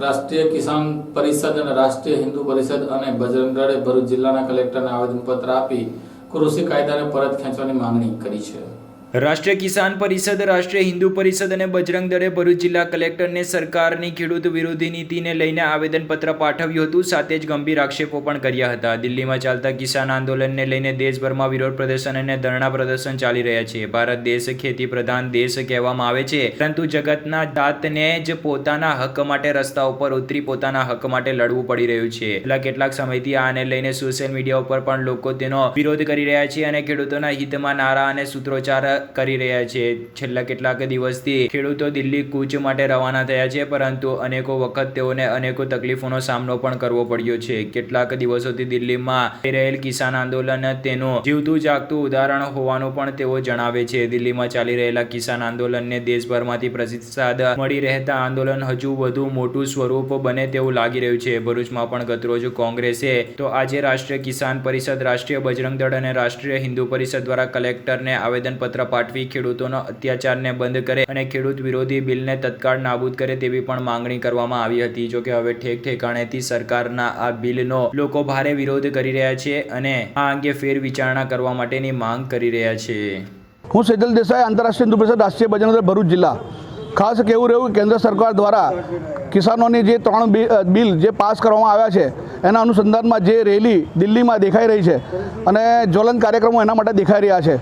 રાષ્ટ્રીય કિસાન પરિષદ અને રાષ્ટ્રીય હિન્દુ પરિષદ અને બજરંગ ભરૂચ જિલ્લાના કલેક્ટરને આવેદનપત્ર આપી કૃષિ કાયદાને પરત ખેંચવાની માંગણી કરી છે. રાષ્ટ્રીય કિસાન પરિષદ, રાષ્ટ્રીય હિન્દુ પરિષદ અને બજરંગ દળે ભરૂચ જિલ્લા કલેક્ટરને સરકારની ખેડૂત વિરોધી નીતિને લઈને આવેદનપત્ર પાઠવ્યું હતું. સાથે જ ગંભીર આક્ષેપો પણ કર્યા હતા. દિલ્હીમાં ચાલતા કિસાન આંદોલનને લઈને દેશભરમાં વિરોધ પ્રદર્શન અને ધરણા પ્રદર્શન ચાલી રહ્યા છે. ભારત દેશ ખેતી પ્રધાન દેશ કહેવામાં આવે છે. પરંતુ જગતના જાતને જ પોતાના હક માટે રસ્તા ઉપર ઉતરી પોતાના હક માટે લડવું પડી રહ્યું છે. છેલ્લા કેટલાક સમયથી આને લઈને સોશિયલ મીડિયા ઉપર પણ લોકો તેનો વિરોધ કરી રહ્યા છે અને ખેડૂતોના હિતમાં નારા અને સૂત્રોચ્ચાર કરી રહ્યા છે. છેલ્લા કેટલાક દિવસથી ખેડૂતો દિલ્હી કૂચ માટે રવાના થયા છે, પરંતુ અનેકો વખત તેઓને અનેકો તકલીફોનો સામનો પણ કરવો પડ્યો છે. કેટલાક દિવસોથી દિલ્હીમાં થઈ રહેલ કિસાન આંદોલન તેનું જીવતું જાગતું ઉદાહરણ હોવાનું પણ તેઓ જણાવે છે. દિલ્હીમાં ચાલી રહેલા કિસાન આંદોલનને દેશભરમાંથી પ્રતિસાદ મળી રહેતા આંદોલન હજુ વધુ મોટું સ્વરૂપ બને તેવું લાગી રહ્યું છે. ભરૂચમાં પણ ગતરોજ કોંગ્રેસે તો આજે રાષ્ટ્રીય કિસાન પરિષદ, રાષ્ટ્રીય બજરંગ દળ અને રાષ્ટ્રીય હિન્દુ પરિષદ દ્વારા કલેક્ટરને આવેદનપત્ર પાઠવી ખેડૂતોનો અત્યાચારને બંધ કરે અને ખેડૂત વિરોધી બિલને તત્કાળ નાબૂદ કરે તેવી પણ માંગણી કરવામાં આવી હતી. જોકે હવે ઠેક ઠેકાણેથી સરકારના આ બિલનો લોકો ભારે વિરોધ કરી રહ્યા છે અને આ અંગે ફેર વિચારણા કરવા માટેની માંગ કરી રહ્યા છે. હું સેજલ દેસાઈ, આંતરરાષ્ટ્રીય હિન્દુ પરિષદ, રાષ્ટ્રીય દળ, ભરૂચ જિલ્લા. ખાસ કહેવું રહ્યું કેન્દ્ર સરકાર દ્વારા કિસાનોની જે ત્રણ બિલ જે પાસ કરવામાં આવ્યા છે, એના અનુસંધાનમાં જે રેલી દિલ્હીમાં દેખાઈ રહી છે અને જ્વલન કાર્યક્રમો એના માટે દેખાઈ રહ્યા છે.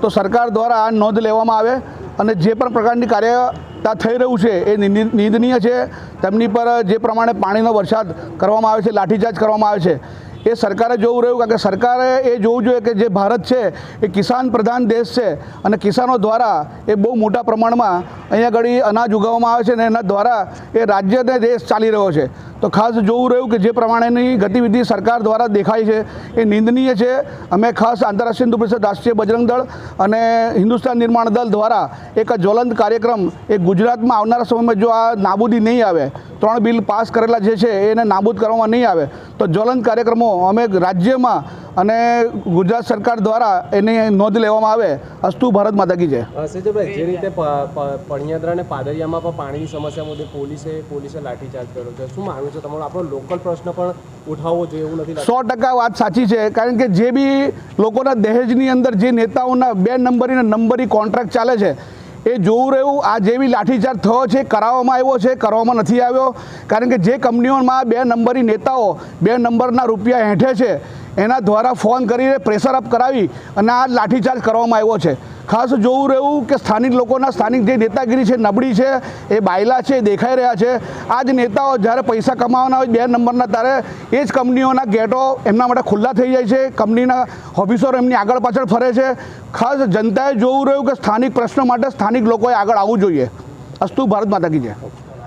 તો સરકાર દ્વારા આ નોંધ લેવામાં આવે અને જે પણ પ્રકારની કાર્યતા થઈ રહ્યું છે એ નિંદનીય છે. તેમની પર જે પ્રમાણે પાણીનો વરસાદ કરવામાં આવે છે, લાઠીચાર્જ કરવામાં આવે છે, એ સરકારે જોવું રહ્યું કારણ કે સરકારે એ જોવું જોઈએ કે જે ભારત છે એ કિસાન પ્રધાન દેશ છે અને કિસાનો દ્વારા એ બહુ મોટા પ્રમાણમાં અહીંયા આગળ અનાજ ઉગાવવામાં આવે છે અને એના દ્વારા એ રાજ્ય અને દેશ ચાલી રહ્યો છે. તો ખાસ જોવું રહ્યું કે જે પ્રમાણેની ગતિવિધિ સરકાર દ્વારા દેખાય છે એ નિંદનીય છે. અમે ખાસ આંતરરાષ્ટ્રીય હિન્દુ રાષ્ટ્રીય બજરંગ દળ અને હિન્દુસ્તાન નિર્માણ દળ દ્વારા એક જ્વલંત કાર્યક્રમ એ ગુજરાતમાં આવનારા સમયમાં જો આ નાબૂદી નહીં આવે, ત્રણ બિલ પાસ કરેલા જે છે એને નાબૂદ કરવામાં નહીં આવે, તો જ્વલંત કાર્યક્રમો અમે રાજ્યમાં અને ગુજરાત સરકાર દ્વારા એની નોંધ લેવામાં આવે અસ્તુ ભારત માતા કી જય. સેજલભાઈ જે રીતે પણિયાદરા અને પાદરિયામાં પણ પાણીની સમસ્યા મુદ્દે પોલીસે પોલીસે લાઠીચાર્જ કર્યો છે. શું માનવું છે? તમારો આપણો લોકલ પ્રશ્ન પણ ઉઠાવવો જોઈએ એવું નથી સો ટકા વાત સાચી છે કારણ કે જે બી લોકોના દહેજની અંદર જે નેતાઓના બે નંબરી અને નંબરી કોન્ટ્રાક્ટ ચાલે છે એ જોવું રહ્યું આ જે બી લાઠીચાર્જ થયો છે કરાવવામાં આવ્યો છે કરવામાં નથી આવ્યો કારણ કે જે કંપનીઓમાં બે નંબરી નેતાઓ બે નંબરના રૂપિયા હેઠે છે એના દ્વારા ફોન કરીને પ્રેશર અપ કરાવી અને આ લાઠીચાર્જ કરવામાં આવ્યો છે. ખાસ જોવું રહ્યું કે સ્થાનિક લોકોના સ્થાનિક જે નેતાગીરી છે, નબળી છે, એ બાયલા છે દેખાઈ રહ્યા છે. આ જ નેતાઓ જ્યારે પૈસા કમાવાના હોય બે નંબરના, ત્યારે એ જ કંપનીઓના ગેટો એમના માટે ખુલ્લા થઈ જાય છે. કંપનીના ઓફિસરો એમની આગળ પાછળ ફરે છે. ખાસ જનતાએ જોવું રહ્યું કે સ્થાનિક પ્રશ્નો માટે સ્થાનિક લોકોએ આગળ આવવું જોઈએ. અસ્તુ ભારત માતા કી જય.